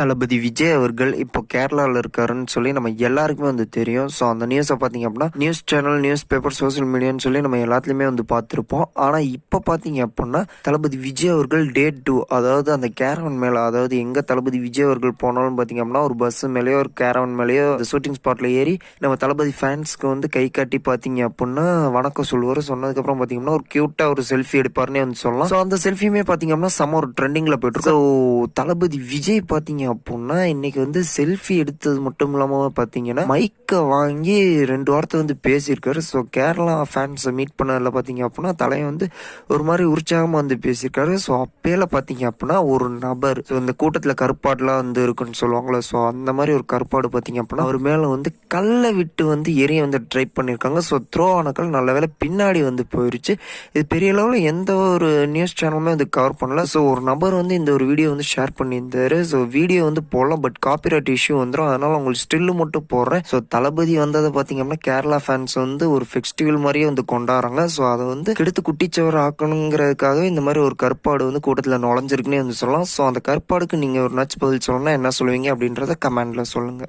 தளபதி விஜய் அவர்கள் இப்போ கேரளாவில் இருக்காருன்னு சொல்லி நம்ம எல்லாருக்குமே வந்து தெரியும். ஸோ அந்த நியூஸை பார்த்தீங்க அப்படின்னா news channel news paper social மீடியான்னு சொல்லி நம்ம எல்லாத்துலேயுமே வந்து பார்த்துருப்போம். ஆனால் இப்போ பார்த்தீங்க அப்படின்னா தளபதி விஜய் அவர்கள் டேட் டூ அதாவது அந்த கேரவன் மேலே அதாவது எங்கே தளபதி விஜய் அவர்கள் போனாலும் பார்த்தீங்க அப்படின்னா ஒரு பஸ் மேலேயோ ஒரு கேரவன் மேலேயோ அந்த ஷூட்டிங் ஸ்பாட்டில் ஏறி நம்ம தளபதி ஃபேன்ஸ்க்கு வந்து கை காட்டி பார்த்தீங்க அப்படின்னா வணக்கம் சொல்லுவார். சொன்னதுக்கப்புறம் பார்த்தீங்கன்னா ஒரு க்யூட்டாக ஒரு செல்ஃபி எடுப்பாருன்னே வந்து சொல்லலாம். ஸோ அந்த செல்ஃபியுமே பார்த்தீங்க அப்படின்னா செம்ம ஒரு ட்ரெண்டிங்கில் போயிட்டு ஸோ தளபதி விஜய் பார்த்தீங்க அப்படின்னா இன்னைக்கு வந்து செல்ஃபி எடுத்தது மட்டும் இல்லாமல் பார்த்தீங்கன்னா மைக்கை வாங்கி ரெண்டு வாரத்தை வந்து பேசியிருக்காரு. ஸோ கேரளா ஃபேன்ஸை மீட் பண்ணதில் பார்த்தீங்க அப்படின்னா தலையை வந்து ஒரு மாதிரி உற்சாகமாக வந்து பேசியிருக்காரு. ஸோ அப்பேல பார்த்தீங்க அப்படின்னா ஒரு நபர் ஸோ இந்த கூட்டத்தில் கருப்பாடுலாம் வந்து இருக்குன்னு சொல்லுவாங்களே ஸோ அந்த மாதிரி ஒரு கருப்பாடு பார்த்தீங்க அப்படின்னா அவர் மேலே வந்து கல்லை விட்டு வந்து எரிய வந்து ட்ரை பண்ணியிருக்காங்க. ஸோ த்ரோ ஆன கல் நல்ல வேளை பின்னாடி வந்து போயிருச்சு. இது பெரிய லெவலில் எந்த ஒரு நியூஸ் சேனலுமே வந்து கவர் பண்ணல. ஸோ ஒரு நபர் வந்து இந்த ஒரு வீடியோ வந்து ஷேர் பண்ணியிருந்தாரு. ஸோ வீடியோ வந்து போடலாம் பட் காப்பிரைட் இஷ்யூ வந்துடும் அதனால் உங்களுக்கு ஸ்டில்லு மட்டும் போடுறேன். ஸோ தளபதி வந்ததை பார்த்தீங்க அப்படின்னா கேரளா ஃபேன்ஸ் வந்து ஒரு ஃபெஸ்டிவல் மாதிரியே வந்து கொண்டாடுறாங்க. ஸோ அதை வந்து கெடுத்து குட்டிச்சவர் ஆக்கணுங்கிறதுக்காகவே இந்த மாதிரி ஒரு கருப்பாடு வந்து கூட்டத்தில் நுழைஞ்சிருக்குன்னே வந்து சொல்லலாம். ஸோ அந்த கருப்பாடுக்கு நீங்கள் ஒரு நச்சு பதில் சொல்லணும்னா என்ன சொல்லுவீங்க அப்படின்றத கமெண்டில் சொல்லுங்கள்